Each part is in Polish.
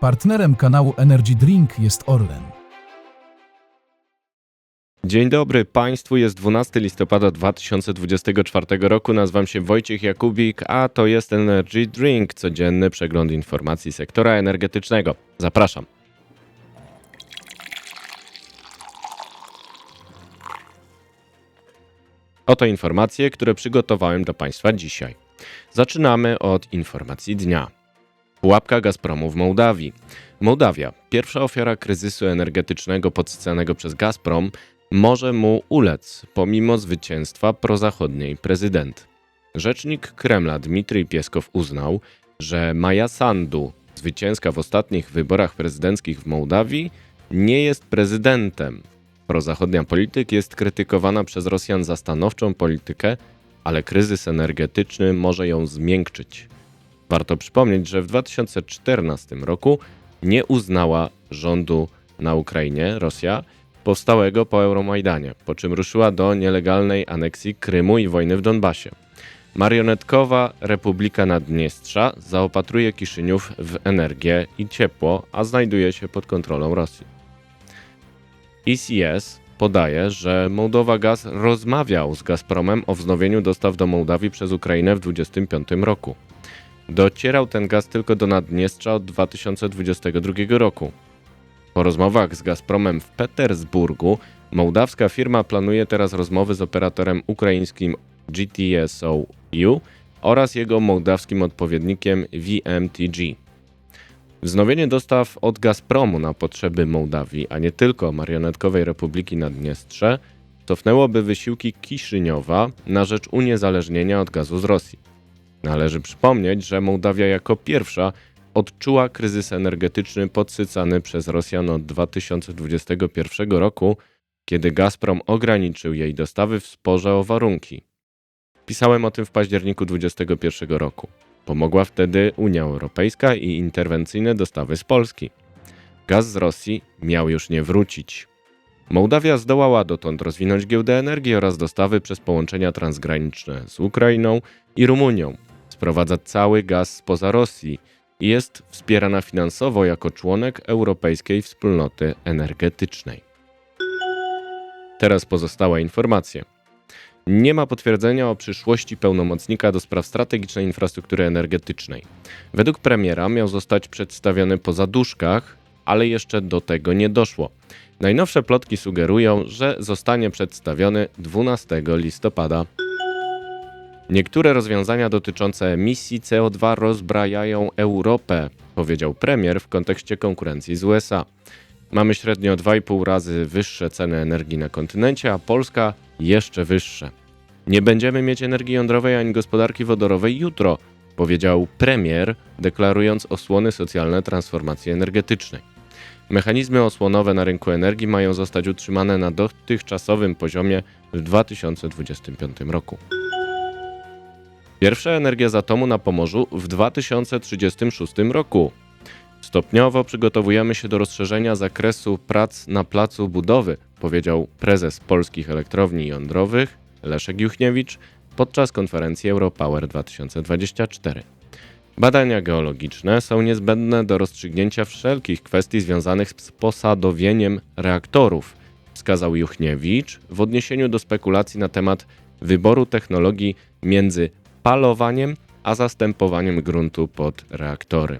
Partnerem kanału Energy Drink jest Orlen. Dzień dobry Państwu, jest 12 listopada 2024 roku. Nazywam się Wojciech Jakubik, a to jest Energy Drink, codzienny przegląd informacji sektora energetycznego. Zapraszam. Oto informacje, które przygotowałem dla Państwa dzisiaj. Zaczynamy od informacji dnia. Pułapka Gazpromu w Mołdawii. Mołdawia, pierwsza ofiara kryzysu energetycznego podsycanego przez Gazprom, może mu ulec, pomimo zwycięstwa prozachodniej prezydent. Rzecznik Kremla Dmitrij Pieskow uznał, że Maja Sandu, zwycięska w ostatnich wyborach prezydenckich w Mołdawii, nie jest prezydentem. Prozachodnia polityk jest krytykowana przez Rosjan za stanowczą politykę, ale kryzys energetyczny może ją zmiękczyć. Warto przypomnieć, że w 2014 roku nie uznała rządu na Ukrainie, Rosja, powstałego po Euromajdanie, po czym ruszyła do nielegalnej aneksji Krymu i wojny w Donbasie. Marionetkowa Republika Naddniestrza zaopatruje Kiszyniów w energię i ciepło, a znajduje się pod kontrolą Rosji. ECS podaje, że Mołdowa Gaz rozmawiał z Gazpromem o wznowieniu dostaw do Mołdawii przez Ukrainę w 2025 roku. Docierał ten gaz tylko do Naddniestrza od 2022 roku. Po rozmowach z Gazpromem w Petersburgu mołdawska firma planuje teraz rozmowy z operatorem ukraińskim GTSOU oraz jego mołdawskim odpowiednikiem VMTG. Wznowienie dostaw od Gazpromu na potrzeby Mołdawii, a nie tylko marionetkowej Republiki Naddniestrze, cofnęłoby wysiłki Kiszyniowa na rzecz uniezależnienia od gazu z Rosji. Należy przypomnieć, że Mołdawia jako pierwsza odczuła kryzys energetyczny podsycany przez Rosjan od 2021 roku, kiedy Gazprom ograniczył jej dostawy w sporze o warunki. Pisałem o tym w październiku 2021 roku. Pomogła wtedy Unia Europejska i interwencyjne dostawy z Polski. Gaz z Rosji miał już nie wrócić. Mołdawia zdołała dotąd rozwinąć giełdę energii oraz dostawy przez połączenia transgraniczne z Ukrainą i Rumunią. Sprowadza cały gaz spoza Rosji i jest wspierana finansowo jako członek Europejskiej Wspólnoty Energetycznej. Teraz pozostałe informacje. Nie ma potwierdzenia o przyszłości pełnomocnika do spraw strategicznej infrastruktury energetycznej. Według premiera miał zostać przedstawiony po zaduszkach, ale jeszcze do tego nie doszło. Najnowsze plotki sugerują, że zostanie przedstawiony 12 listopada. Niektóre rozwiązania dotyczące emisji CO2 rozbrajają Europę, powiedział premier w kontekście konkurencji z USA. Mamy średnio 2,5 razy wyższe ceny energii na kontynencie, a Polska jeszcze wyższe. Nie będziemy mieć energii jądrowej ani gospodarki wodorowej jutro, powiedział premier, deklarując osłony socjalne transformacji energetycznej. Mechanizmy osłonowe na rynku energii mają zostać utrzymane na dotychczasowym poziomie w 2025 roku. Pierwsza energia z atomu na Pomorzu w 2036 roku. Stopniowo przygotowujemy się do rozszerzenia zakresu prac na placu budowy, powiedział prezes polskich elektrowni jądrowych Leszek Juchniewicz podczas konferencji Europower 2024. Badania geologiczne są niezbędne do rozstrzygnięcia wszelkich kwestii związanych z posadowieniem reaktorów, wskazał Juchniewicz w odniesieniu do spekulacji na temat wyboru technologii między palowaniem a zastępowaniem gruntu pod reaktory.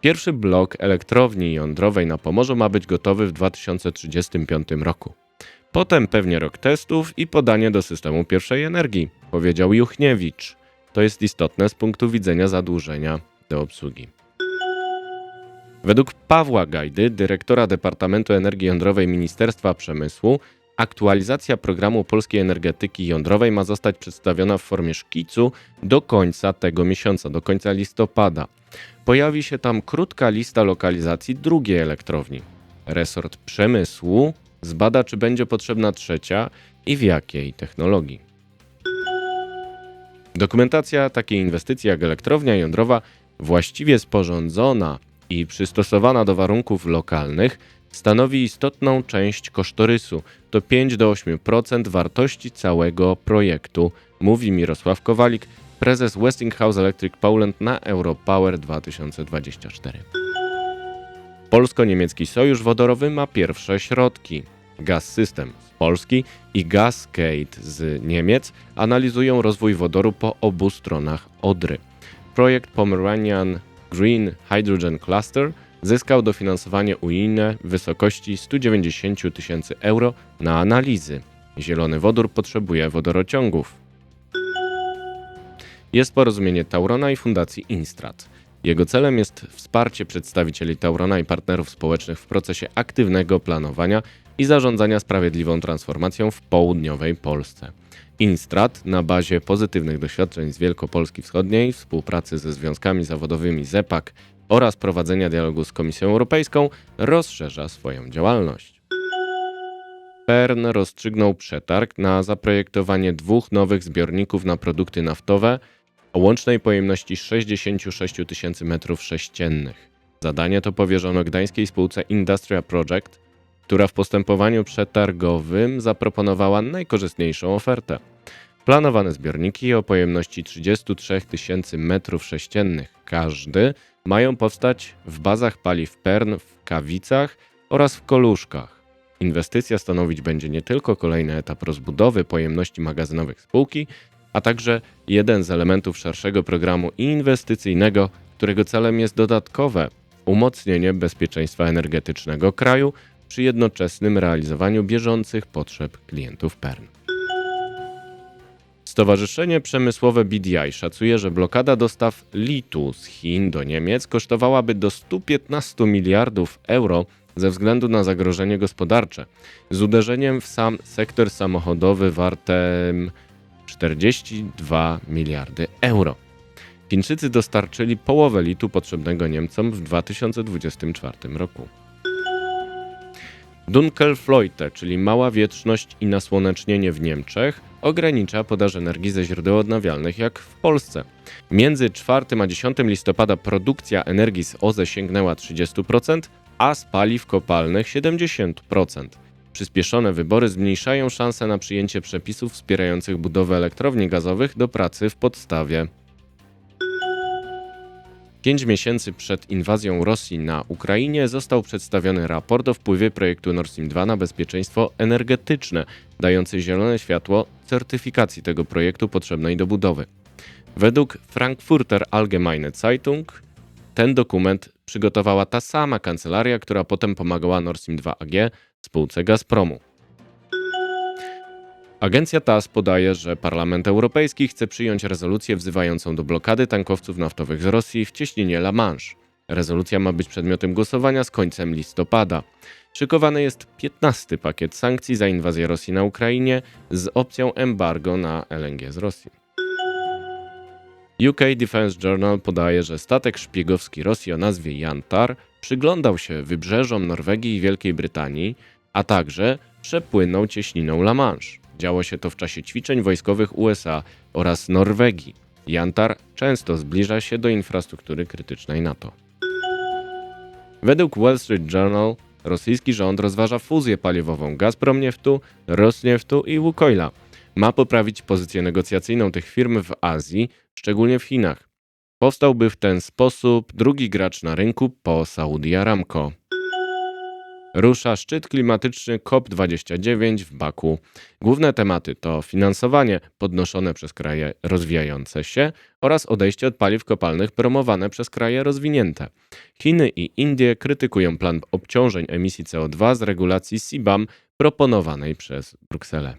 Pierwszy blok elektrowni jądrowej na Pomorzu ma być gotowy w 2035 roku. Potem pewnie rok testów i podanie do systemu pierwszej energii, powiedział Juchniewicz. To jest istotne z punktu widzenia zadłużenia do obsługi. Według Pawła Gajdy, dyrektora Departamentu Energii Jądrowej Ministerstwa Przemysłu, aktualizacja programu polskiej energetyki jądrowej ma zostać przedstawiona w formie szkicu do końca tego miesiąca, do końca listopada. Pojawi się tam krótka lista lokalizacji drugiej elektrowni. Resort Przemysłu zbada, czy będzie potrzebna trzecia i w jakiej technologii. Dokumentacja takiej inwestycji jak elektrownia jądrowa, właściwie sporządzona i przystosowana do warunków lokalnych, stanowi istotną część kosztorysu. To 5 do 8% wartości całego projektu, mówi Mirosław Kowalik, prezes Westinghouse Electric Poland na Europower 2024. Polsko-niemiecki sojusz wodorowy ma pierwsze środki. Gaz System z Polski i Gascade z Niemiec analizują rozwój wodoru po obu stronach Odry. Projekt Pomeranian Green Hydrogen Cluster zyskał dofinansowanie unijne w wysokości 190 000 tysięcy euro na analizy. Zielony wodór potrzebuje wodorociągów. Jest porozumienie Taurona i Fundacji Instrat. Jego celem jest wsparcie przedstawicieli Taurona i partnerów społecznych w procesie aktywnego planowania i zarządzania sprawiedliwą transformacją w południowej Polsce. Instrat na bazie pozytywnych doświadczeń z Wielkopolski Wschodniej, współpracy ze związkami zawodowymi ZEPAK oraz prowadzenia dialogu z Komisją Europejską rozszerza swoją działalność. PERN rozstrzygnął przetarg na zaprojektowanie dwóch nowych zbiorników na produkty naftowe o łącznej pojemności 66 tysięcy m3. Zadanie to powierzono gdańskiej spółce Industria Project, która w postępowaniu przetargowym zaproponowała najkorzystniejszą ofertę. Planowane zbiorniki o pojemności 33 tysięcy m3 każdy mają powstać w bazach paliw PERN w Kawicach oraz w Koluszkach. Inwestycja stanowić będzie nie tylko kolejny etap rozbudowy pojemności magazynowych spółki, a także jeden z elementów szerszego programu inwestycyjnego, którego celem jest dodatkowe umocnienie bezpieczeństwa energetycznego kraju przy jednoczesnym realizowaniu bieżących potrzeb klientów PERN. Stowarzyszenie Przemysłowe BDI szacuje, że blokada dostaw litu z Chin do Niemiec kosztowałaby do 115 miliardów euro ze względu na zagrożenie gospodarcze, z uderzeniem w sam sektor samochodowy wartym 42 miliardy euro. Chińczycy dostarczyli połowę litu potrzebnego Niemcom w 2024 roku. Dunkelflaute, czyli mała wietrzność i nasłonecznienie w Niemczech, ogranicza podaż energii ze źródeł odnawialnych jak w Polsce. Między 4 a 10 listopada produkcja energii z OZE sięgnęła 30%, a z paliw kopalnych 70%. Przyspieszone wybory zmniejszają szanse na przyjęcie przepisów wspierających budowę elektrowni gazowych do pracy w podstawie. Pięć miesięcy przed inwazją Rosji na Ukrainie został przedstawiony raport o wpływie projektu Nord Stream 2 na bezpieczeństwo energetyczne, dający zielone światło certyfikacji tego projektu potrzebnej do budowy. Według Frankfurter Allgemeine Zeitung ten dokument przygotowała ta sama kancelaria, która potem pomagała Nord Stream 2 AG spółce Gazpromu. Agencja TAS podaje, że Parlament Europejski chce przyjąć rezolucję wzywającą do blokady tankowców naftowych z Rosji w cieśninie La Manche. Rezolucja ma być przedmiotem głosowania z końcem listopada. Szykowany jest 15 pakiet sankcji za inwazję Rosji na Ukrainie z opcją embargo na LNG z Rosji. UK Defense Journal podaje, że statek szpiegowski Rosji o nazwie Jantar przyglądał się wybrzeżom Norwegii i Wielkiej Brytanii, a także przepłynął cieśniną La Manche. Działo się to w czasie ćwiczeń wojskowych USA oraz Norwegii. Jantar często zbliża się do infrastruktury krytycznej NATO. Według Wall Street Journal rosyjski rząd rozważa fuzję paliwową Gazprom Nieftu, Rosnieftu i Łukoila. Ma poprawić pozycję negocjacyjną tych firm w Azji, szczególnie w Chinach. Powstałby w ten sposób drugi gracz na rynku po Saudi Aramco. Rusza szczyt klimatyczny COP29 w Baku. Główne tematy to finansowanie podnoszone przez kraje rozwijające się oraz odejście od paliw kopalnych promowane przez kraje rozwinięte. Chiny i Indie krytykują plan obciążeń emisji CO2 z regulacji CBAM proponowanej przez Brukselę.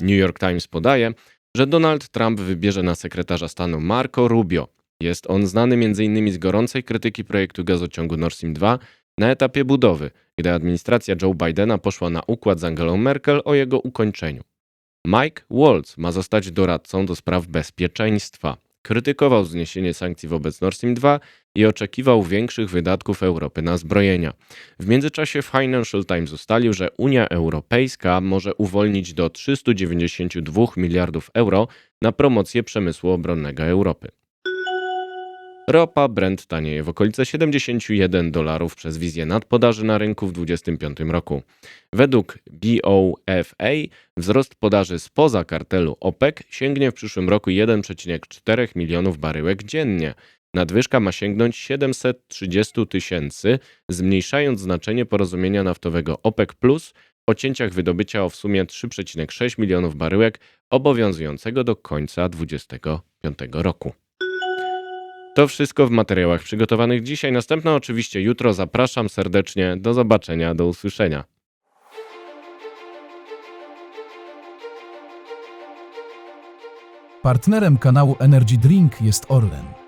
New York Times podaje, że Donald Trump wybierze na sekretarza stanu Marco Rubio. Jest on znany m.in. z gorącej krytyki projektu gazociągu Nord Stream 2 na etapie budowy, gdy administracja Joe Bidena poszła na układ z Angelą Merkel o jego ukończeniu. Mike Waltz ma zostać doradcą do spraw bezpieczeństwa. Krytykował zniesienie sankcji wobec Nord Stream 2 i oczekiwał większych wydatków Europy na zbrojenia. W międzyczasie Financial Times ustalił, że Unia Europejska może uwolnić do 392 miliardów euro na promocję przemysłu obronnego Europy. Ropa Brent tanieje w okolice 71 dolarów przez wizję nadpodaży na rynku w 2025 roku. Według BOFA wzrost podaży spoza kartelu OPEC sięgnie w przyszłym roku 1,4 milionów baryłek dziennie. Nadwyżka ma sięgnąć 730 tysięcy, zmniejszając znaczenie porozumienia naftowego OPEC o cięciach wydobycia o w sumie 3,6 milionów baryłek obowiązującego do końca 2025 roku. To wszystko w materiałach przygotowanych dzisiaj. Następne oczywiście jutro. Zapraszam serdecznie. Do zobaczenia, do usłyszenia. Partnerem kanału Energy Drink jest Orlen.